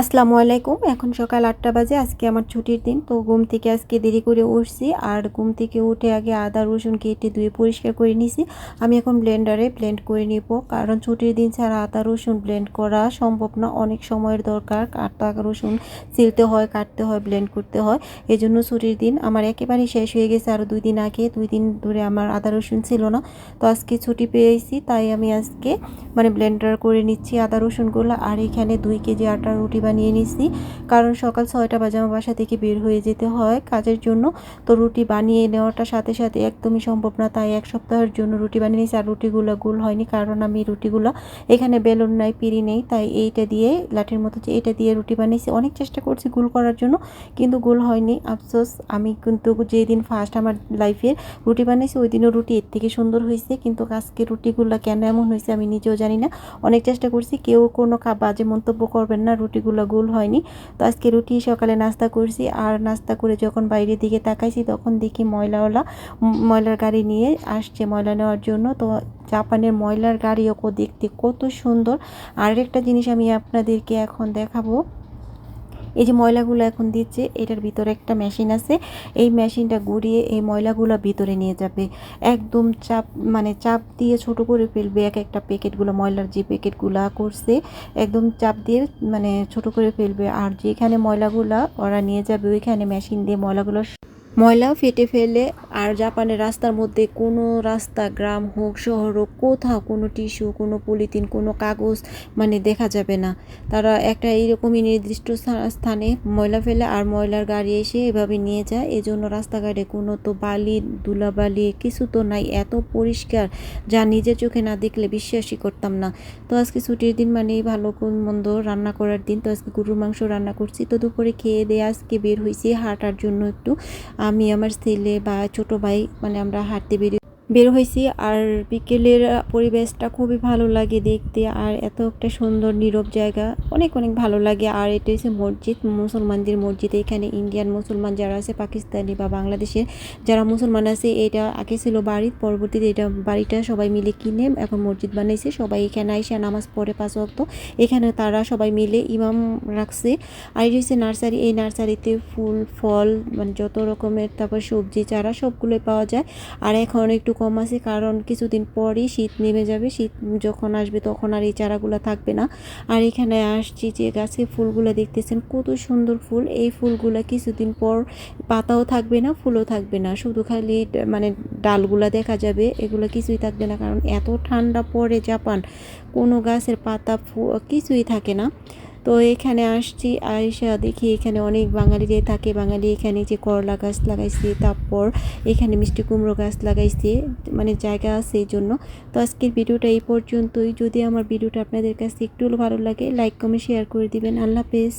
আসসালামু আলাইকুম। এখন সকাল আটটা বাজে, আজকে আমার ছুটির দিন, তো ঘুম থেকে আজকে দেরি করে উঠছি। আর ঘুম থেকে উঠে আগে আদা, রসুন কেটে ধুয়ে পরিষ্কার করে নিছি। আমি এখন ব্লেন্ডারে ব্লেন্ড করে নিব, কারণ ছুটির দিন ছাড়া আদা, রসুন ব্লেন্ড করা সম্ভব না। অনেক সময়ের দরকার আদা রসুন ছিলতে হয়, কাটতে হয় ব্লেন্ড করতে হয়। এই জন্য ছুটির দিন আমার একেবারেই শেষ হয়ে গেছে। আরও দুই দিন আগে, দুই দিন ধরে আমার আদা, রসুন ছিল না। তো আজকে ছুটি পেয়েছি, তাই আমি আজকে মানে ব্লেন্ডার করে নিচ্ছি আদা, রসুনগুলো। আর এখানে দুই কেজি আটা রুটি বানিয়ে নিছি কারণ সকাল ছয়টা বাজে আমার বাসা থেকে বের হয়ে যেতে হয় কাজের জন্য। তো রুটি বানিয়ে নেওয়াটা সাথে সাথে একদমই সম্ভব না। তাই এক সপ্তাহের জন্য রুটি বানিয়ে নিয়েছি আর রুটিগুলো গোল হয়নি। কারণ আমি রুটিগুলো এখানে বেলুন নাই, পিড়ি নেই। তাই এইটা দিয়ে, লাঠির মতো যে এটা দিয়ে রুটি বানিয়েছি, অনেক চেষ্টা করছি গোল করার জন্য, কিন্তু গোল হয়নি। আফসোস, আমি কিন্তু যেদিন ফার্স্ট আমার লাইফে রুটি বানিয়েছি ওই দিনও রুটি এর থেকে সুন্দর হয়েছে। কিন্তু আজকে রুটিগুলো কেন এমন হয়েছে আমি নিজেও জানি না। অনেক চেষ্টা করছি, কেউ কোনো বাজে মন্তব্য করবেন না। রুটিগুলো রুটিগুলো গোল হয়নি। তো আজকে রুটি সকালে নাস্তা করছি আর নাস্তা করে যখন বাইরের দিকে তাকাইছি তখন দেখি ময়লাওয়ালা ময়লার গাড়ি নিয়ে আসছে ময়লা নেওয়ার জন্য। তো জাপানের ময়লার গাড়িও দেখতে কত সুন্দর। আরেকটা জিনিস আমি আপনাদেরকে এখন দেখাবো। এই যে ময়লাগুলো এখন দিচ্ছে, এটার ভিতরে একটা মেশিন আছে। এই মেশিনটা ঘুরিয়ে এই ময়লাগুলো ভিতরে নিয়ে যাবে। একদম চাপ মানে চাপ দিয়ে ছোট করে ফেলবে, এক একটা প্যাকেটগুলো ময়লার যে প্যাকেটগুলো করছে, একদম চাপ দিয়ে মানে ছোট করে ফেলবে। আর যেখানে ময়লাগুলো ওরা নিয়ে যাবে, ওইখানে মেশিন দিয়ে ময়লাগুলো ময়লা ফেটে ফেলে, আর জাপানের রাস্তার মধ্যে কোনো রাস্তা, গ্রাম হোক, শহর হোক, কোথাও কোনো টিস্যু, কোনো পলিথিন, কোনো কাগজ মানে দেখা যাবে না। তারা একটা এইরকমই নির্দিষ্ট স্থানে ময়লা ফেলে আর ময়লার গাড়ি এসে এভাবে নিয়ে যায়। এজন্য রাস্তাঘাটে কোনো তো বালি, ধুলাবালি কিছু তো নাই। এত পরিষ্কার যা নিজের চোখে না দেখলে বিশ্বাসই করতাম না। তো আজকে ছুটির দিন মানে ভালো কোন মন্দ রান্না করার দিন। তো আজকে গরুর মাংস রান্না করছি। তো দুপুরে খেয়ে দিয়ে আজকে বের হয়েছি হাঁটার জন্য একটু। আমি আমার ছেলে বা ছোট ভাই মানে আমরা হাঁটতে বেরিয়ে বের হয়েছি আর বিকেলের পরিবেশটা খুবই ভালো লাগে দেখতে আর এত একটা সুন্দর নীরব জায়গা। অনেক অনেক ভালো লাগে আর এটা হচ্ছে মসজিদ, মুসলমানদের মসজিদ। এখানে ইন্ডিয়ান মুসলমান যারা আছে, পাকিস্তানি বা বাংলাদেশের যারা মুসলমান আছে, এটা আগে ছিল বাড়ি পরবর্তীতে এটা বাড়িটা সবাই মিলে কিনে এখন মসজিদ বানাইছে। সবাই এখানে আইসা নামাজ পড়ে পাঁচ অক্ত এখানে তারা সবাই মিলে ইমাম রাখছে। আর এটা হচ্ছে নার্সারি, এই নার্সারিতে ফুল, ফল মানে যত রকমের, তারপর সবজি, চারা সবগুলোই পাওয়া যায়। আর এখন একটু কম আছে, কারণ কিছুদিন পরই শীত নেমে যাবে। শীত যখন আসবে তখন আর এই চারাগুলো থাকবে না। আর এখানে আসছি যে গাছে ফুলগুলো দেখতেছেন, কত সুন্দর ফুল। এই ফুলগুলো কিছুদিন পর পাতাও থাকবে না, ফুলও থাকবে না। শুধু খালি মানে ডালগুলা দেখা যাবে। এগুলো কিছুই থাকবে না, কারণ এত ঠান্ডা পড়ে জাপান। কোনো গাছের পাতা কিছুই থাকে না। তো এখানে আসছি আয়সা দেখি এখানে অনেক বাঙালিরে থাকে, বাঙালি এখানে যে করলা গাছ লাগাইছে, তারপর এখানে মিষ্টি কুমড়ো গাছ লাগাইছে মানে জায়গা আছে এই জন্য। তো আজকের ভিডিওটা এই পর্যন্তই। যদি আমার ভিডিওটা আপনাদের কাছে একটু ভালো লাগে লাইক কমেন্ট শেয়ার করে দিবেন। আল্লাহ হাফেজ।